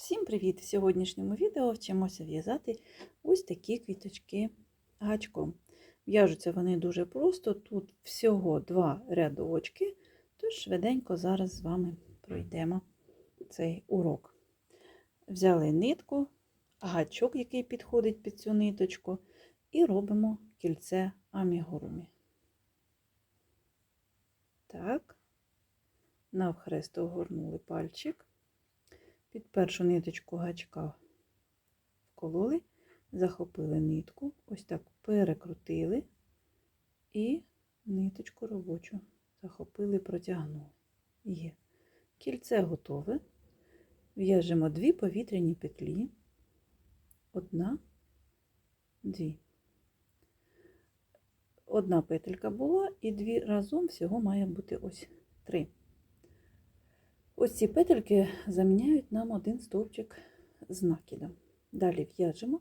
Всім привіт! В сьогоднішньому відео вчимося в'язати ось такі квіточки гачком. В'яжуться вони дуже просто, тут всього два рядочки, тож швиденько зараз з вами пройдемо цей урок. Взяли нитку, гачок, який підходить під цю ниточку, і робимо кільце амігурумі. Так, навхрест огорнули пальчик. Під першу ниточку гачка вкололи, захопили нитку, ось так перекрутили і ниточку робочу захопили, протягнули. Є. Кільце готове. В'яжемо дві повітряні петлі. Одна, дві. Одна петелька була, і дві разом всього має бути ось три. Ось ці петельки заміняють нам один стовпчик з накидом. Далі в'яжемо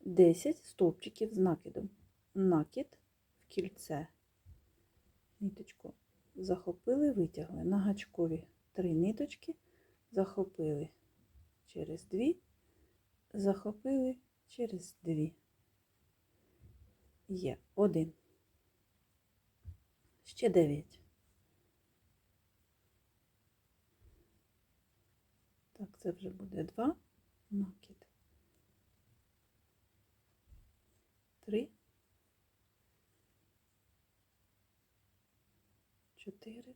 10 стовпчиків з накидом. Накид в кільце, ниточку захопили, витягли. На гачкові 3 ниточки, захопили через 2, захопили через 2. Є один. Ще 9. Це вже буде два накид. Три. Чотири.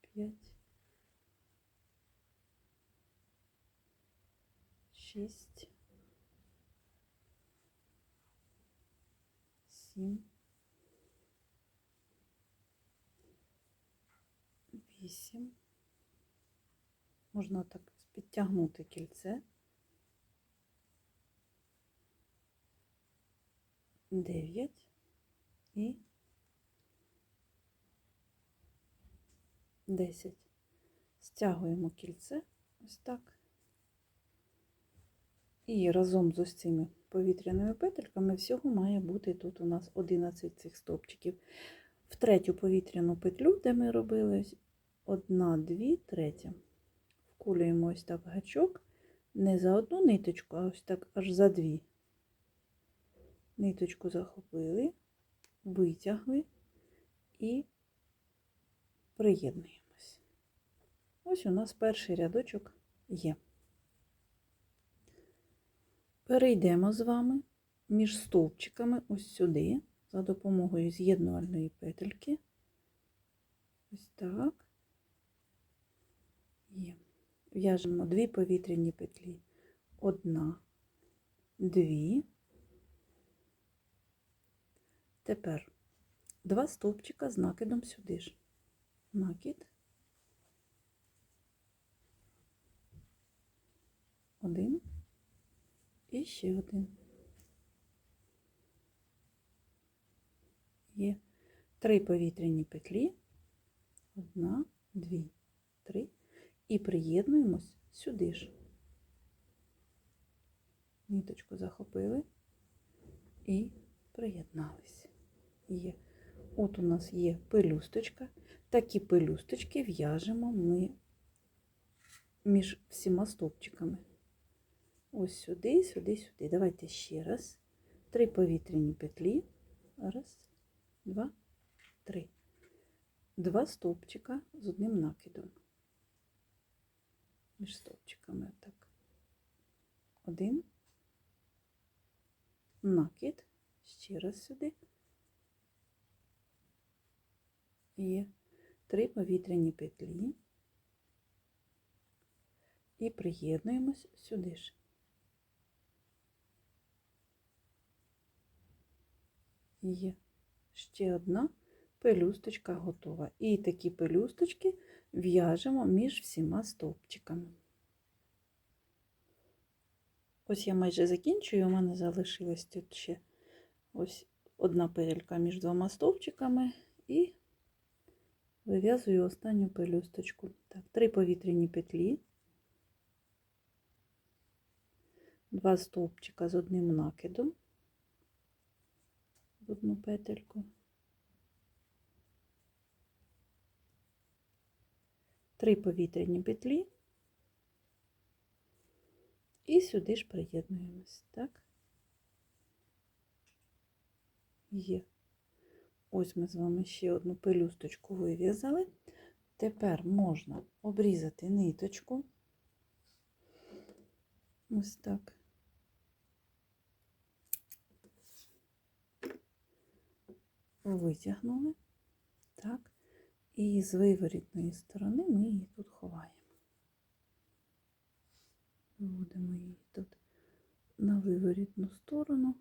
П'ять. Шість. Сім. Вісім. Можна так підтягнути кільце. Дев'ять і десять. Стягуємо кільце ось так. І разом з ось цими повітряними петельками всього має бути тут у нас 11 цих стовпчиків. В третю повітряну петлю, де ми робили одна, дві, третя. Вкулюємо ось так гачок, не за одну ниточку, а ось так аж за дві. Ниточку захопили, витягли і приєднуємось. Ось у нас перший рядочок є. Перейдемо з вами між стовпчиками ось сюди, за допомогою з'єднувальної петельки. Ось так. В'яжемо дві повітряні петлі. Одна, дві. Тепер два стовпчика з накидом сюди ж. Накид. Один. І ще один. Є три повітряні петлі. Одна, дві, три і приєднуємось сюди ж. Ниточку захопили і приєдналися. Є. От у нас є пелюсточка. Такі пелюсточки в'яжемо ми між всіма стовпчиками. Ось сюди, сюди, сюди. Давайте ще раз. Три повітряні петлі. Раз, два, три. Два стовпчика з одним накидом між стовпчиками. Так. Один. Накид. Ще раз сюди. І три повітряні петлі. І приєднуємось сюди ж. Є ще одна пелюсточка готова. І такі пелюсточки в'яжемо між всіма стовпчиками. Ось я майже закінчую, у мене залишилась тут ще ось одна петелька між двома стовпчиками і вив'язую останню пелюсточку. Так, три повітряні петлі, два стовпчика з одним накидом в одну петельку. Три повітряні петлі. І сюди ж приєднуємось, так? Є. Ось ми з вами ще одну пелюсточку вив'язали. Тепер можна обрізати ниточку. Ось так. Витягнули. Так. І з виворітної сторони ми її тут ховаємо. Виводимо її тут на виворітну сторону.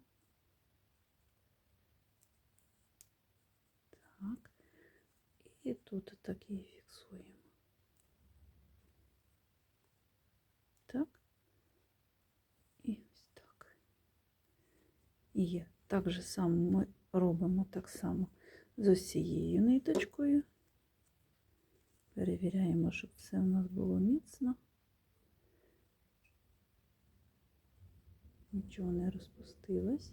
Так. І тут так її фіксуємо. Так. І ось так. Є. Так же само ми робимо так само з усією ниточкою. Перевіряємо, щоб все у нас було міцно. Нічого не розпустилось.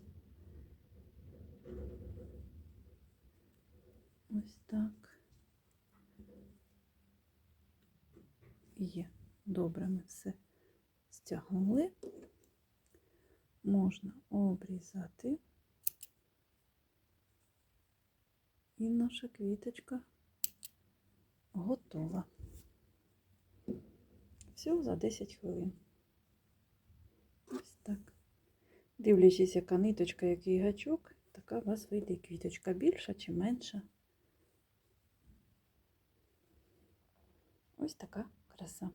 Ось так. Є. Добре, ми все стягнули. Можна обрізати. І наша квіточка готова. Все за 10 хвилин. Ось так. Дивлячись, яка ниточка, який гачок, така у вас вийде квіточка більша чи менша. Ось така краса.